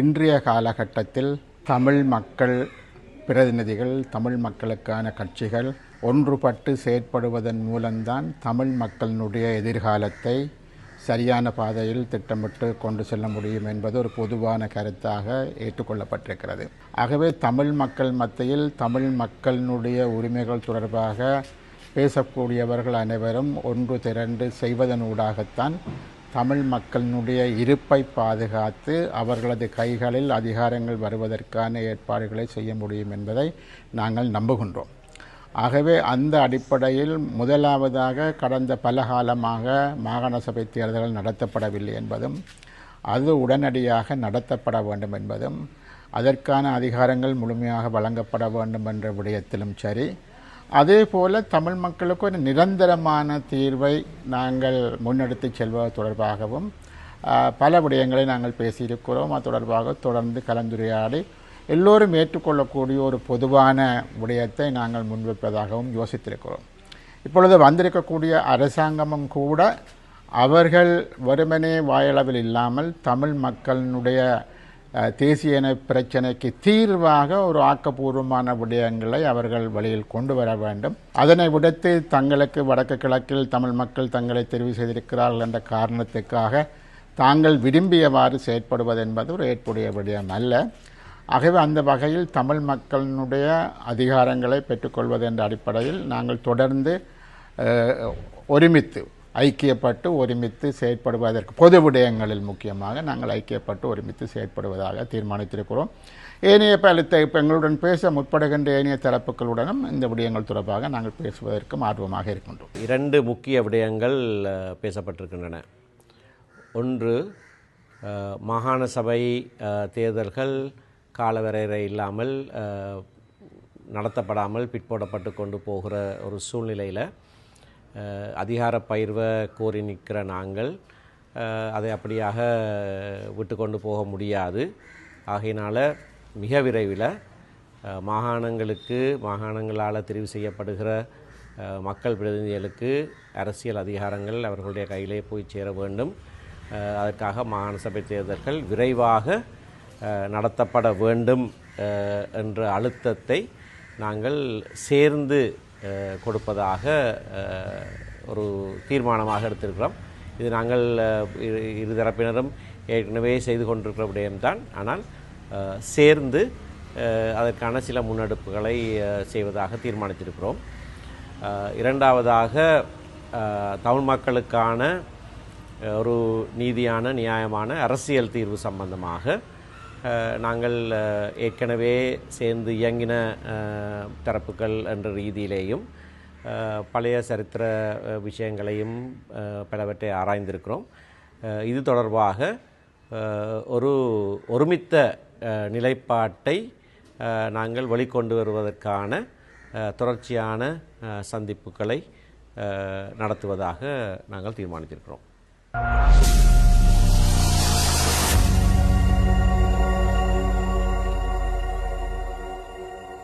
இன்றைய காலகட்டத்தில் தமிழ் மக்கள் பிரதிநிதிகள் தமிழ் மக்களுக்கான கட்சிகள் ஒன்றுபட்டு செயற்படுவதன் மூலம்தான் தமிழ் மக்களினுடைய எதிர்காலத்தை சரியான பாதையில் திட்டமிட்டு கொண்டு செல்ல முடியும் என்பது ஒரு பொதுவான கருத்தாக ஏற்றுக்கொள்ளப்பட்டிருக்கிறது. ஆகவே தமிழ் மக்கள் மத்தியில் தமிழ் மக்களினுடைய உரிமைகள் தொடர்பாக பேசக்கூடியவர்கள் அனைவரும் ஒன்று திரண்டு செய்வதனூடாகத்தான் தமிழ் மக்களினுடைய இருப்பை பாதுகாத்து அவர்களது கைகளில் அதிகாரங்கள் வருவதற்கான ஏற்பாடுகளை செய்ய முடியும் என்பதை நாங்கள் நம்புகின்றோம். ஆகவே அந்த அடிப்படையில் முதலாவதாக கடந்த பல காலமாக மாகாண சபை தேர்தல்கள் நடத்தப்படவில்லை என்பதும் அது உடனடியாக நடத்தப்பட வேண்டும் என்பதும் அதற்கான அதிகாரங்கள் முழுமையாக வழங்கப்பட வேண்டும் என்ற விடயத்திலும் சரி அதே போல தமிழ் மக்களுக்கு ஒரு நிரந்தரமான தீர்வை நாங்கள் முன்னெடுத்து செல்வது தொடர்பாகவும் பல விடயங்களை நாங்கள் பேசியிருக்கிறோம். அது தொடர்பாக தொடர்ந்து கலந்துரையாடி எல்லோரும் ஏற்றுக்கொள்ளக்கூடிய ஒரு பொதுவான விடயத்தை நாங்கள் முன்வைப்பதாகவும் யோசித்திருக்கிறோம். இப்பொழுது வந்திருக்கக்கூடிய அரசாங்கமும் கூட அவர்கள் வறுமனே வாயளவில் இல்லாமல் தமிழ் மக்களினுடைய தேசிய இன பிரச்சனைக்கு தீர்வாக ஒரு ஆக்கப்பூர்வமான விடயங்களை அவர்கள் வழியில் கொண்டு வர வேண்டும். அதனை விடுத்து தங்களுக்கு வடக்கு கிழக்கில் தமிழ் மக்கள் தங்களை தெரிவு செய்திருக்கிறார்கள் என்ற காரணத்துக்காக தாங்கள் விரும்பியவாறு செயற்படுவது என்பது ஒரு ஏற்புடைய விடயம் அல்ல. ஆகவே அந்த வகையில் தமிழ் மக்களினுடைய அதிகாரங்களை பெற்றுக்கொள்வது என்ற அடிப்படையில் நாங்கள் தொடர்ந்து ஒருமித்து ஐக்கியப்பட்டு ஒருமித்து செயற்படுவதற்கு பொது விடயங்களில் முக்கியமாக நாங்கள் ஐக்கியப்பட்டு ஒருமித்து செயற்படுவதாக தீர்மானித்திருக்கிறோம். ஏனைய பலத்தை எங்களுடன் பேச முற்படுகின்ற ஏனைய தரப்புகளுடனும் இந்த விடயங்கள் தொடர்பாக நாங்கள் பேசுவதற்கும் ஆர்வமாக இருக்கின்றோம். இரண்டு முக்கிய விடயங்கள் பேசப்பட்டிருக்கின்றன. ஒன்று மாகாண சபை தேர்தல்கள் காலவரையறை இல்லாமல் நடத்தப்படாமல் பிற்போடப்பட்டு கொண்டு போகிற ஒரு சூழ்நிலையில் அதிகார பயிர்வை கோரி நிற்கிற நாங்கள் அதை அப்படியாக விட்டு கொண்டு போக முடியாது. ஆகையினால் மிக விரைவில் மாகாணங்களுக்கு மாகாணங்களால் தெரிவு செய்யப்படுகிற மக்கள் பிரதிநிதிகளுக்கு அரசியல் அதிகாரங்கள் அவர்களுடைய கையிலே போய் சேர வேண்டும். அதற்காக மாகாண சபை தேர்தல்கள் விரைவாக நடத்தப்பட வேண்டும் என்ற அழுத்தத்தை நாங்கள் சேர்ந்து கொடுப்பதாக ஒரு தீர்மானமாக எடுத்திருக்கிறோம். இது நாங்கள் இரு- இருதரப்பினரும் ஏற்கனவே செய்து கொண்டிருக்கிற விடயம்தான். ஆனால் சேர்ந்து அதற்கான சில முன்னெடுப்புகளை செய்வதாக தீர்மானித்திருக்கிறோம். இரண்டாவதாக தமிழ் மக்களுக்கான ஒரு நீதியான நியாயமான அரசியல் தீர்வு சம்பந்தமாக நாங்கள் ஏற்கனவே சேர்ந்து இயங்கின தரப்புகள் என்ற ரீதியிலேயும் பழைய சரித்திர விஷயங்களையும் பலவற்றை ஆராய்ந்திருக்கிறோம். இது தொடர்பாக ஒரு ஒருமித்த நிலைப்பாட்டை நாங்கள் வெளிக்கொண்டு வருவதற்கான தொடர்ச்சியான சந்திப்புகளை நடத்துவதாக நாங்கள் தீர்மானித்திருக்கிறோம்.